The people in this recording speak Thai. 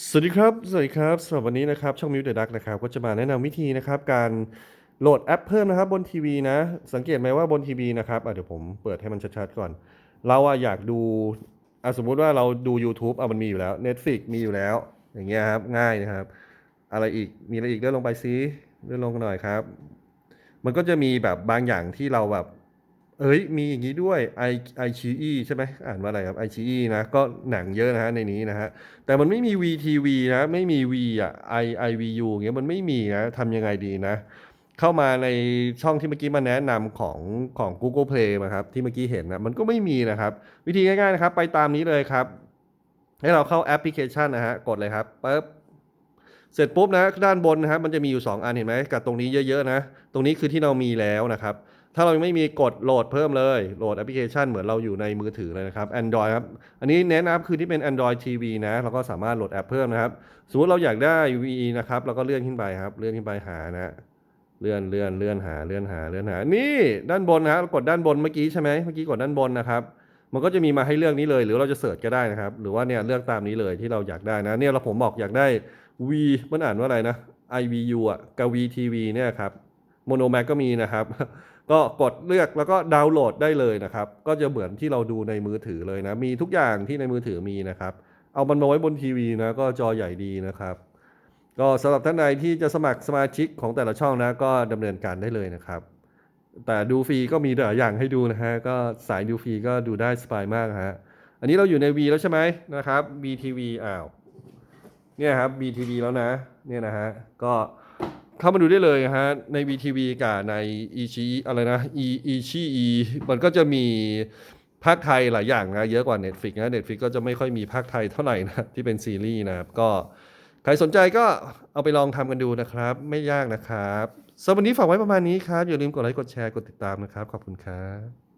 สวัสดีครับ สวัสดีครับสำหรับวันนี้นะครับ ช่องมิวเดอะดักนะครับ ก็จะมาแนะนำวิธีนะครับ การโหลดแอปเพิ่มนะครับบนทีวีนะ สังเกตไหมว่าบนทีวีนะครับเดี๋ยวผมเปิดให้มันชัดๆก่อน เราอะอยากดูอะสมมุติว่าเราดู YouTube อะมันมีอยู่แล้ว Netflix มีอยู่แล้ว อย่างเงี้ยครับ ง่ายนะครับ อะไรอีก มีอะไรอีกเลื่อนลงไปซิเลื่อนลงหน่อยครับ มันก็จะมีแบบบางอย่างที่เราแบบ เอ้ยมีอย่างนี้ด้วย i i q e ใช่ไหมอ่านว่าอะไรครับ i q e นะก็หนังเยอะนะฮะในนี้นะฮะแต่มันไม่มี VTV นะไม่มี V อะ I IVU อย่างเงี้ยมันไม่มีนะทำยังไงดีนะ เข้ามาในช่องที่เมื่อกี้มาแนะนำของของ Google Play มาครับที่เมื่อกี้เห็นนะมันก็ไม่มีนะครับ วิธีง่ายๆนะครับ ไปตามนี้เลยครับ ให้เราเข้าแอปพลิเคชันนะฮะกดเลยครับปึ๊บเสร็จปุ๊บนะด้านบนนะครับมันจะมีอยู่ 2 อันเห็นไหมกับตรงนี้เยอะๆนะ ตรงนี้คือที่เรามีแล้วนะครับ ถ้าเรายังไม่มีกดโหลดเพิ่มเลย โหลดแอปพลิเคชันเหมือนเราอยู่ในมือถือเลยนะครับ Android ครับ อันนี้แนะนำคือที่เป็น Android TV นะเราก็สามารถโหลดแอปเพิ่มนะครับ สมมติเราอยากได้ VE นะครับเราก็เลื่อนขึ้นไปครับ เลื่อนขึ้นไปหานะเลื่อนเลื่อนเลื่อนหาเลื่อนหาเลื่อนหา นี่ด้านบนนะครับกดด้านบนเมื่อกี้ใช่ไหมเมื่อกี้กดด้านบนนะครับมันก็จะมีมาให้เลือกนี้เลย หรือเราจะเสิร์ชก็ได้นะครับ หรือว่าเนี่ยเลือกตามนี้เลยที่เราอยากได้นะ เนี่ยเราผมบอกอยากได้ V มันอ่านว่าอะไรนะ IVU อะกับ VTV เนี่ยครับ โมโนแม็กก็มีนะครับ ก็กดเลือกแล้วก็ดาวน์โหลดได้เลยนะครับ ก็จะเหมือนที่เราดูในมือถือเลยนะ มีทุกอย่างที่ในมือถือมีนะครับ เอามันมาไว้บนทีวีนะ ก็จอใหญ่ดีนะครับ ก็สำหรับท่านใดที่จะสมัครสมาชิกของแต่ละช่องนะ ก็ดำเนินการได้เลยนะครับ แต่ดูฟรีก็มีหลายอย่างให้ดูนะฮะ ก็สายดูฟรีก็ดูได้สบายมากฮะ อันนี้เราอยู่ใน V แล้วใช่ไหมนะครับ VTV อ้าว เนี่ยครับ VTV แล้วนะ เนี่ยนะฮะ ก็ เข้ามาดูได้เลยนะฮะใน VTV กับในอีชีอะไรนะอีอีชีอีมันก็จะมีภาคไทยหลายอย่างนะเยอะกว่า Netflix นะ Netflix ก็จะไม่ค่อยมีภาคไทยเท่าไหร่นะที่เป็นซีรีส์นะครับก็ใครสนใจก็เอาไปลองทำกันดูนะครับ ไม่ยากนะครับสำหรับวันนี้ฝากไว้ประมาณนี้ครับ อย่าลืมกดไลค์กดแชร์กดติดตามนะครับ ขอบคุณครับ